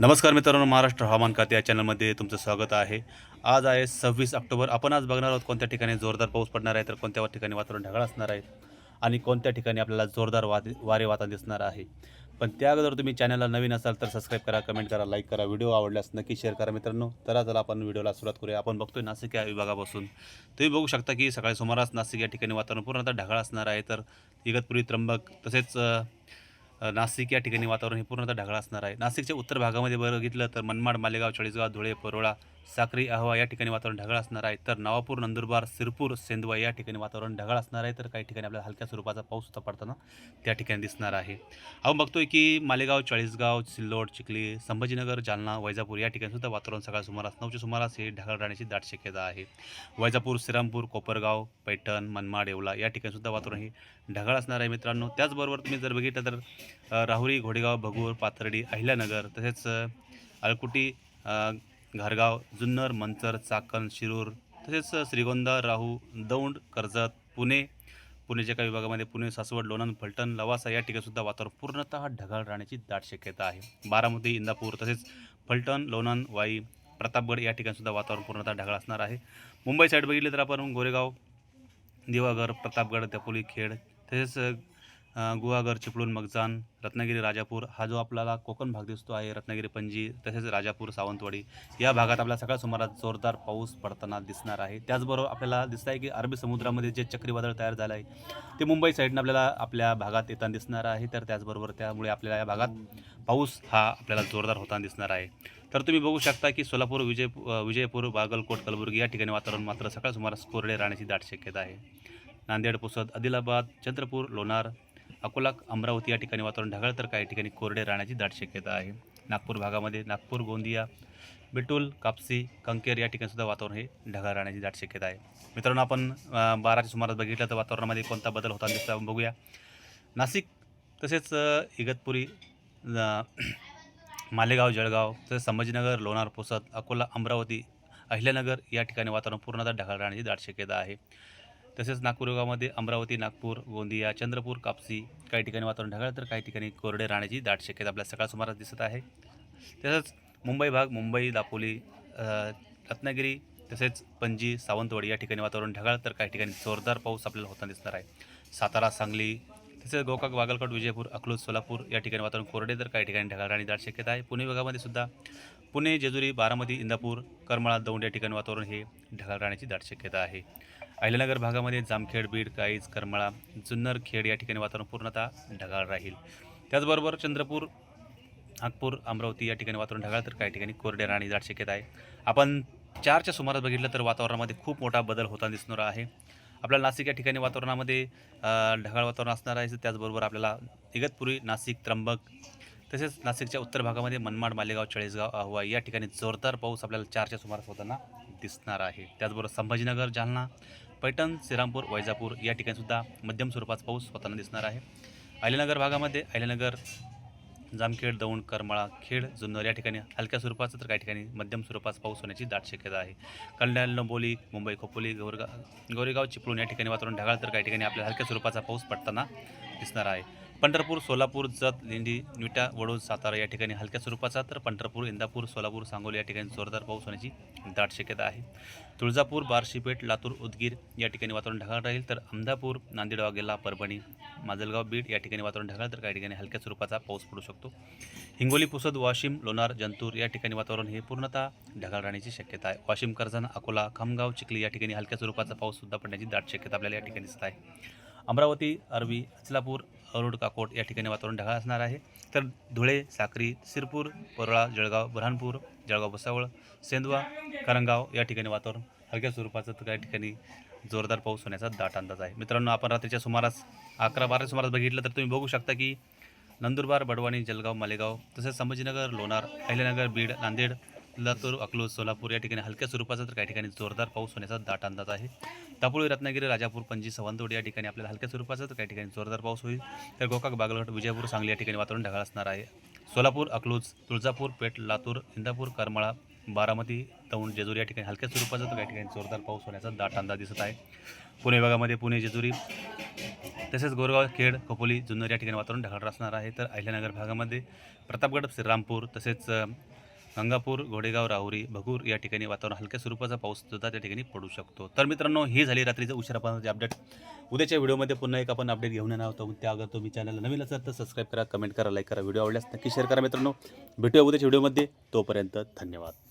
नमस्कार मित्रांनो महाराष्ट्र हवामान खाते या चॅनलमध्ये तुमचं स्वागत आहे. आज आहे सव्वीस ऑक्टोबर. आपण आज बघणार आहोत कोणत्या ठिकाणी जोरदार पाऊस पडणार आहे तर कोणत्या ठिकाणी वातावरण ढगाळ असणार आहे आणि कोणत्या ठिकाणी आपल्याला जोरदार वादे वारे वाता दिसणार आहे. पण त्या अगोदर तुम्ही चॅनलला नवीन असाल तर सबस्क्राईब करा कमेंट करा लाईक करा व्हिडिओ आवडल्यास नक्की शेअर करा मित्रांनो. तर आज आपण व्हिडिओला सुरुवात करूया. आपण बघतोय नाशिक या विभागापासून. तुम्ही बघू शकता की सकाळी सुमारास नाशिक या ठिकाणी वातावरण पूर्णतः ढगाळ असणार आहे. तर इगतपुरी त्र्यंबक तसेच नाशिक या ठिकाणी वातावरण हे पूर्णतः ढगाळ असणार आहे. नाशिकच्या उत्तर भागामध्ये बघितलं तर मनमाड मालेगाव चाळीसगाव धुळे परोळा साक्री अहवा या ठिकाणी वातावरण ढगाळ असणार आहे. तर नवापूर नंदुरबार सिरपूर सेंदवा या ठिकाणी वातावरण ढगाळ असणार आहे. तर काही ठिकाणी आपल्याला हलक्या स्वरूपाचा पाऊस होता पडताना त्या ठिकाणी दिसणार आहे. आपण बघतोय की मालेगाव चाळीसगाव सिल्लोड चिखली संभाजीनगर जालना वैजापूर या ठिकाणी सुद्धा वातावरण सकाळ सुमारास नऊच्या सुमारास हे ढगाळ राहण्याची दाट शक्यता आहे. वैजापूर श्रीरामपूर कोपरगाव पैठण मनमाड येवला या ठिकाणी सुद्धा वातावरण हे ढगाळ असणार आहे मित्रांनो. त्याचबरोबर तुम्ही जर बघितलं तर राहुरी घोडेगाव भगूर पाथर्डी अहिल्यानगर तसेच अळकुटी घारगाव जुन्नर मंचर चाकण शिरूर तसेच श्रीगोंदा राहू दौंड कर्जत पुणे पुणेच्या काही विभागामध्ये पुणे सासवड लोणंद फलटण लवासा या ठिकाणीसुद्धा वातावरण पूर्णतः ढगाळ राहण्याची दाट शक्यता आहे. बारामती इंदापूर तसेच फलटण लोणंद वाई प्रतापगड या ठिकाणीसुद्धा वातावरण पूर्णतः ढगाळ असणार आहे. मुंबई साईड बघितले तर आपण गोरेगाव दिवाघर प्रतापगड दापोली खेड तसेच गुहागर चिपळूण मगजान रत्नागिरी राजापूर हा जो आपल्याला कोकण भाग दिसतो आहे रत्नागिरी पणजी तसेच राजापूर सावंतवाडी या भागात आपल्याला सकाळ सुमारास जोरदार पाऊस पडताना दिसणार आहे. त्याचबरोबर आपल्याला दिसत आहे की अरबी समुद्रामध्ये जे चक्रीवादळ तयार झालं आहे ते मुंबई साईडनं आपल्याला आपल्या भागात येताना दिसणार आहे. तर त्याचबरोबर त्यामुळे आपल्याला या भागात पाऊस हा आपल्याला जोरदार होताना दिसणार आहे. तर तुम्ही बघू शकता की सोलापूर विजय विजयपूर बागलकोट कलबुर्गी या ठिकाणी वातावरण मात्र सकाळ सुमारास कोरडे राहण्याची दाट शक्यता आहे. नांदेड पुसद आदिलाबाद चंद्रपूर लोणार अकोला अमरावती या ठिकाणी वातावरण ढगाळ तर काही ठिकाणी कोरडे राहण्याची दाट शक्यता आहे. नागपूर भागामध्ये नागपूर गोंदिया बिटूल कापसी कंकेर या ठिकाणी सुद्धा वातावरण हे ढगाळ राहण्याची दाट शक्यता आहे. मित्रांनो आपण बाराच्या सुमारास बघितलं तर वातावरणामध्ये कोणता बदल होताना दिसतो आपण बघूया. नाशिक तसेच इगतपुरी मालेगाव जळगाव तसेच संभाजीनगर लोणार पुसद अकोला अमरावती अहिल्यानगर या ठिकाणी वातावरण पूर्णतः ढगाळ राहण्याची दाट शक्यता आहे. तसेच नागपूर विभागामध्ये अमरावती नागपूर गोंदिया चंद्रपूर कापसी काही ठिकाणी वातावरण ढगाळ तर काही ठिकाणी कोरडे राहण्याची दाट शक्यता आपल्या सकाळ सुमारास दिसत आहे. तसंच मुंबई भाग मुंबई दापोली रत्नागिरी तसेच पणजी सावंतवाडी या ठिकाणी वातावरण ढगाळ तर काही ठिकाणी जोरदार पाऊस आपल्याला होताना दिसणार आहे. सातारा सांगली तसेच गोकाक वागलकोट विजयपूर अकलूज सोलापूर या ठिकाणी वातावरण कोरडे तर काही ठिकाणी ढगाळ आणि दाट शक्यता आहे. पुणे विभागामध्ये सुद्धा पुणे जेजुरी बारामती इंदापूर करमाळा दौंड या ठिकाणी वातावरण हे ढगाळ राहण्याची दाट शक्यता आहे. अहिल्यानगर भागामध्ये जामखेड बीड काईज करमाळा जुन्नर खेड या ठिकाणी वातावरण पूर्णतः ढगाळ राहील. त्याचबरोबर चंद्रपूर नागपूर अमरावती या ठिकाणी वातावरण ढगाळ तर काही ठिकाणी कोरडे राहण्याची दाट शक्यता आहे. आपण चारच्या सुमारास बघितलं तर वातावरणामध्ये खूप मोठा बदल होताना दिसणार आहे. आपल्याला नाशिक या ठिकाणी वातावरणामध्ये ढगाळ वातावरण असणार आहे. त्याचबरोबर आपल्याला इगतपुरी नाशिक त्र्यंबक तसेच नाशिकच्या उत्तर भागामध्ये मनमाड मालेगाव चाळीसगाव अहवा या ठिकाणी जोरदार पाऊस आपल्याला चारच्या सुमारास होताना दिसणार आहे. त्याचबरोबर संभाजीनगर जालना पैठण श्रीरामपूर वैजापूर या ठिकाणीसुद्धा मध्यम स्वरूपाचा पाऊस होताना दिसणार आहे. अहिल्यानगर भागामध्ये अहिल्यानगर जामखेड दौंड करमाळा खेड जुन्नर या ठिकाणी हलक्या स्वरूपाचा तर काही ठिकाणी मध्यम स्वरूपाचा पाऊस होण्याची दाट शक्यता आहे. कल्याण नंबोली मुंबई खोपोली गोरगा गोरेगाव चिपळूण या ठिकाणी वातावरण ढगाळ तर काही ठिकाणी आपल्याला हलक्या स्वरूपाचा पाऊस पडताना दिसणार आहे. पंढरपूर सोलापूर जत लेंडी विटा वडोद सातारा या ठिकाणी हलक्या स्वरूपाचा तर पंढरपूर इंदापूर सोलापूर सांगोली या ठिकाणी जोरदार पाऊस होण्याची दाट शक्यता आहे. तुळजापूर बार्शीपेठ लातूर उदगीर या ठिकाणी वातावरण ढगाळ राहील तर अहमदापूर नांदेड वाघेला परभणी माजलगाव बीड या ठिकाणी वातावरण ढगाळ तर काही ठिकाणी हलक्या स्वरूपाचा पाऊस पडू शकतो. हिंगोली पुसद वाशिम लोणार जंतूर या ठिकाणी वातावरण हे पूर्णतः ढगाळ राहण्याची शक्यता आहे. वाशिम कर्जन अकोला खामगाव चिखली या ठिकाणी हलक्या स्वरूपाचा पाऊस सुद्धा पडण्याची दाट शक्यता आपल्याला या ठिकाणी दिसत आहे. अमरावती अरवी अचलापूर अरुड काकोट या ठिकाणी वातावरण ढगाळ असणार आहे. तर धुळे साक्री सिरपूर परळा जळगाव बुरहानपूर जळगाव भुसावळ सेंदवा करंगाव या ठिकाणी वातावरण हलक्या स्वरूपाचं तर काही ठिकाणी जोरदार पाऊस होण्याचा दाट अंदाज आहे. मित्रांनो आपण रात्रीच्या सुमारास अकरा बारा सुमारास बघितलं तर तुम्ही बघू शकता की नंदुरबार बडवाणी जळगाव मालेगाव तसेच संभाजीनगर लोणार अहिल्यानगर बीड नांदेड लातूर अकलूज सोलापूर या ठिकाणी हलक्या स्वरूपाचा तर काही ठिकाणी जोरदार पाऊस होण्याचा दाट अंदाज आहे. दापोळी रत्नागिरी राजापूर पणजी सवंतोड या ठिकाणी आपल्याला हलक्या स्वरूपाचा तर काही ठिकाणी जोरदार पाऊस होईल. तर गोकाक बागलघाट विजयपूर सांगली या ठिकाणी वातावरण ढगाळ असणार आहे. सोलापूर अकलूज तुळजापूर पेठ लातूर इंदापूर करमाळा बारामती दौंड जेजुरी या ठिकाणी हलक्या स्वरूपाचा तर काही ठिकाणी जोरदार पाऊस होण्याचा दाट अंदाज दिसत आहे. पुणे विभागामध्ये पुणे जेजुरी तसेच गोरगाव खेड खोपोली जुन्नर या ठिकाणी वातावरण ढगाळ असणार आहे. तर अहिल्यानगर भागामध्ये प्रतापगड श्रीरामपूर तसेच गंगापूर घोडेगाव राहुरी भगूर या ठिकाणी वातावरण हलक्या स्वरूपाचा पाऊस सुद्धा त्या ठिकाणी पडू शकतो. तर मित्रांनो ही झाली रात्रीचं उशिरापर्यंतची अपडेट उद्याच्या व्हिडिओमध्ये पुन्हा एक आपण अपडेट घेऊन येणार आहोत. त्या अगर तुम्ही चॅनलला नवीन असाल तर सबस्क्राईब करा कमेंट करा लाईक करा व्हिडिओ आवडल्यास नक्की शेअर करा मित्रांनो. भेटूया उद्याच्या व्हिडिओमध्ये. तोपर्यंत धन्यवाद.